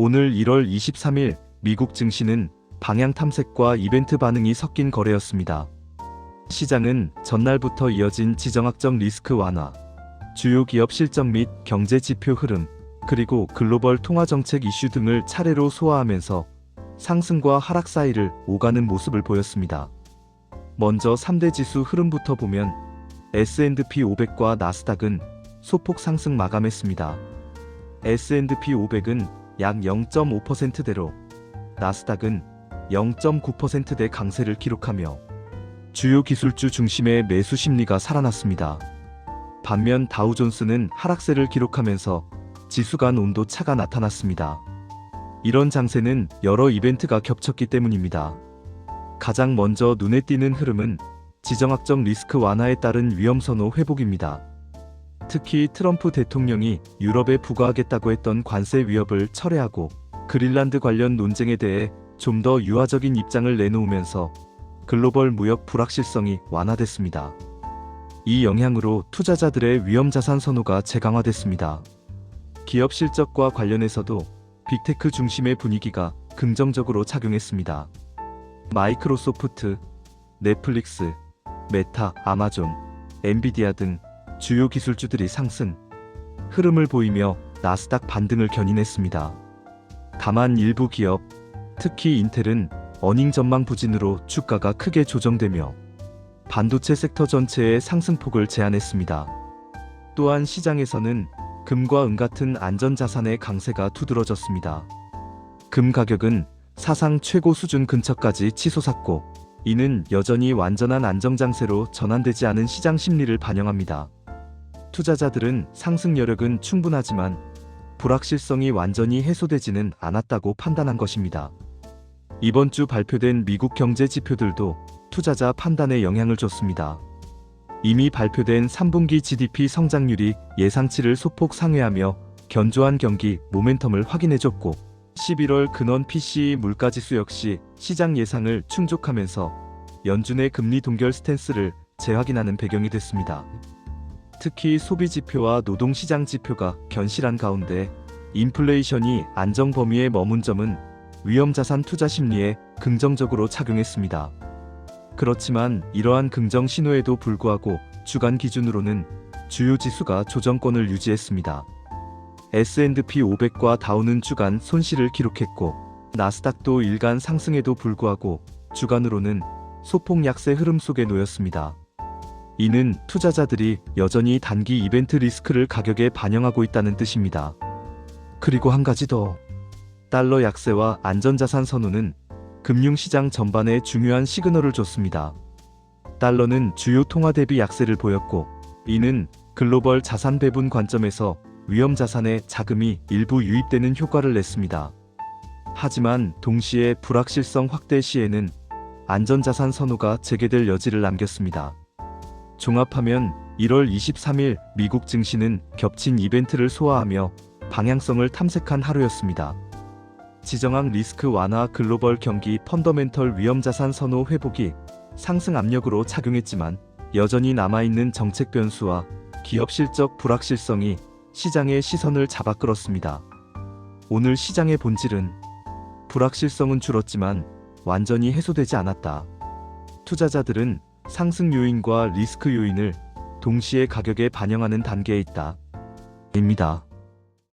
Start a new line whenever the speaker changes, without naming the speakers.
오늘 1월 23일 미국 증시는 방향 탐색과 이벤트 반응이 섞인 거래였습니다. 시장은 전날부터 이어진 지정학적 리스크 완화, 주요 기업 실적 및 경제 지표 흐름, 그리고 글로벌 통화 정책 이슈 등을 차례로 소화하면서 상승과 하락 사이를 오가는 모습을 보였습니다. 먼저 3대 지수 흐름부터 보면 S&P 500과 나스닥은 소폭 상승 마감했습니다. S&P 500은 약 0.5%대로 나스닥은 0.9%대 강세를 기록하며 주요 기술주 중심의 매수 심리가 살아났습니다. 반면 다우존스는 하락세를 기록하면서 지수 간 온도 차가 나타났습니다. 이런 장세는 여러 이벤트가 겹쳤기 때문입니다. 가장 먼저 눈에 띄는 흐름은 지정학적 리스크 완화에 따른 위험 선호 회복입니다. 특히 트럼프 대통령이 유럽에 부과하겠다고 했던 관세 위협을 철회하고 그린란드 관련 논쟁에 대해 좀 더 유화적인 입장을 내놓으면서 글로벌 무역 불확실성이 완화됐습니다. 이 영향으로 투자자들의 위험 자산 선호가 재강화됐습니다. 기업 실적과 관련해서도 빅테크 중심의 분위기가 긍정적으로 작용했습니다. 마이크로소프트, 넷플릭스, 메타, 아마존, 엔비디아 등 주요 기술주들이 상승 흐름을 보이며 나스닥 반등을 견인했습니다. 다만 일부 기업, 특히 인텔은 어닝 전망 부진으로 주가가 크게 조정되며 반도체 섹터 전체의 상승폭을 제한했습니다. 또한 시장에서는 금과 은 같은 안전자산의 강세가 두드러졌습니다. 금 가격은 사상 최고 수준 근처까지 치솟았고 이는 여전히 완전한 안정장세로 전환되지 않은 시장 심리를 반영합니다. 투자자들은 상승 여력은 충분하지만 불확실성이 완전히 해소되지는 않았다고 판단한 것입니다. 이번 주 발표된 미국 경제 지표들도 투자자 판단에 영향을 줬습니다. 이미 발표된 3분기 GDP 성장률이 예상치를 소폭 상회하며 견조한 경기 모멘텀을 확인해줬고 11월 근원 PCE 물가지수 역시 시장 예상을 충족하면서 연준의 금리 동결 스탠스를 재확인하는 배경이 됐습니다. 특히 소비 지표와 노동 시장 지표가 견실한 가운데 인플레이션이 안정 범위에 머문 점은 위험 자산 투자 심리에 긍정적으로 작용했습니다. 그렇지만 이러한 긍정 신호에도 불구하고 주간 기준으로는 주요 지수가 조정권을 유지했습니다. S&P 500과 다우는 주간 손실을 기록했고 나스닥도 일간 상승에도 불구하고 주간으로는 소폭 약세 흐름 속에 놓였습니다. 이는 투자자들이 여전히 단기 이벤트 리스크를 가격에 반영하고 있다는 뜻입니다. 그리고 한 가지 더. 달러 약세와 안전자산 선호는 금융시장 전반에 중요한 시그널을 줬습니다. 달러는 주요 통화 대비 약세를 보였고, 이는 글로벌 자산 배분 관점에서 위험 자산에 자금이 일부 유입되는 효과를 냈습니다. 하지만 동시에 불확실성 확대 시에는 안전자산 선호가 재개될 여지를 남겼습니다. 종합하면 1월 23일 미국 증시는 겹친 이벤트를 소화하며 방향성을 탐색한 하루였습니다. 지정학 리스크 완화 글로벌 경기 펀더멘털 위험 자산 선호 회복이 상승 압력으로 작용했지만 여전히 남아있는 정책 변수와 기업 실적 불확실성이 시장의 시선을 잡아 끌었습니다. 오늘 시장의 본질은 불확실성은 줄었지만 완전히 해소되지 않았다. 투자자들은 상승 요인과 리스크 요인을 동시에 가격에 반영하는 단계에 있다. 입니다.